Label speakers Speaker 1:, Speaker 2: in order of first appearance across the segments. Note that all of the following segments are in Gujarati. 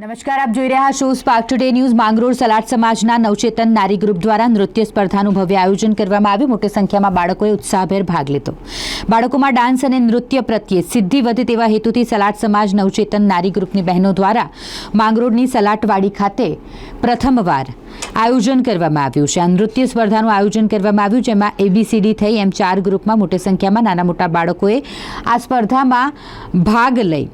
Speaker 1: નમસ્કાર, આપ જોઈ રહ્યા છો સ્પાર્ક ટુડે ન્યૂઝ માંગરોળ સલાડ સમાજના નવચેતન નારી ગ્રુપ દ્વારા નૃત્ય સ્પર્ધાનું ભવ્ય આયોજન કરવામાં આવ્યું. મોટી સંખ્યામાં બાળકોએ ઉત્સાહભેર ભાગ લીધો. બાળકોમાં ડાન્સ અને નૃત્ય પ્રત્યે સિદ્ધિ વધે તેવા હેતુથી સલાડ સમાજ નવચેતન નારી ગ્રુપની બહેનો દ્વારા માંગરોળની સલાટવાડી ખાતે પ્રથમવાર આયોજન કરવામાં આવ્યું છે. આ નૃત્ય સ્પર્ધાનું આયોજન કરવામાં આવ્યું, જેમાં એબીસીડી થઈ એમ ચાર ગ્રુપમાં મોટી સંખ્યામાં નાના મોટા બાળકોએ આ સ્પર્ધામાં ભાગ લઈ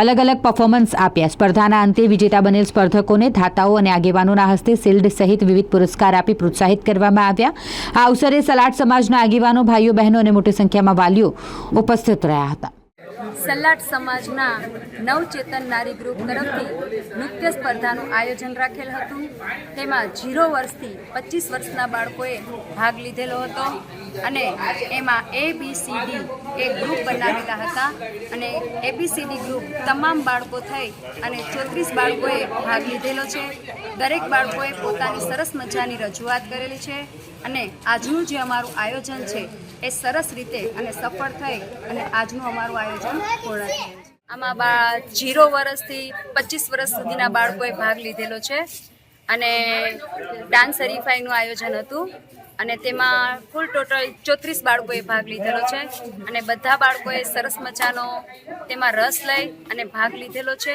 Speaker 1: અલગ અલગ પરફોર્મન્સ આપ્યા. સ્પર્ધાના અંતે વિજેતા બનેલ સ્પર્ધકોને ધાતાઓ અને આગેવાનોના હસ્તે શિલ્ડ સહિત વિવિધ પુરસ્કાર આપી પ્રોત્સાહિત કરવામાં આવ્યા. આ અવસરે સલાડ સમાજના આગેવાનો, ભાઈઓ, બહેનો અને મોટી સંખ્યામાં વાલીઓ ઉપસ્થિત રહ્યા હતા.
Speaker 2: સલાડ સમાજના નવચેતન નારી ગ્રુપ તરફથી નૃત્ય સ્પર્ધાનું આયોજન રાખેલ હતું. તેમાં જીરો વર્ષથી પચીસ વર્ષના બાળકોએ ભાગ લીધેલો હતો. અને એમાં A B C D A group બનાવેલા હતા અને એબીસીડી ગ્રુપ તમામ બાળકો થઈ અને ચોત્રીસ બાળકોએ ભાગ લીધેલો છે. દરેક બાળકોએ પોતાની સરસ મજાની રજૂઆત કરેલી છે અને આજનું જે અમારું આયોજન છે એ સરસ રીતે અને સફળ થઈ અને આજનું અમારું આયોજન પૂર્ણ થયું છે. આમાં બા જીરો વર્ષથી પચીસ વર્ષ સુધીના બાળકોએ ભાગ લીધેલો છે અને ડાન્સ હરીફાઈનું આયોજન હતું. અને તેમાં કુલ ટોટલ ચોત્રીસ બાળકોએ ભાગ લીધેલો છે અને બધા બાળકોએ સરસ મજાનો તેમાં રસ લઈ અને ભાગ લીધેલો છે.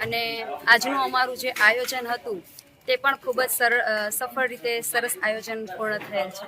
Speaker 2: અને આજનું અમારું જે આયોજન હતું તે પણ ખૂબ જ સર સફળ રીતે સરસ આયોજન પૂર્ણ થયેલ છે.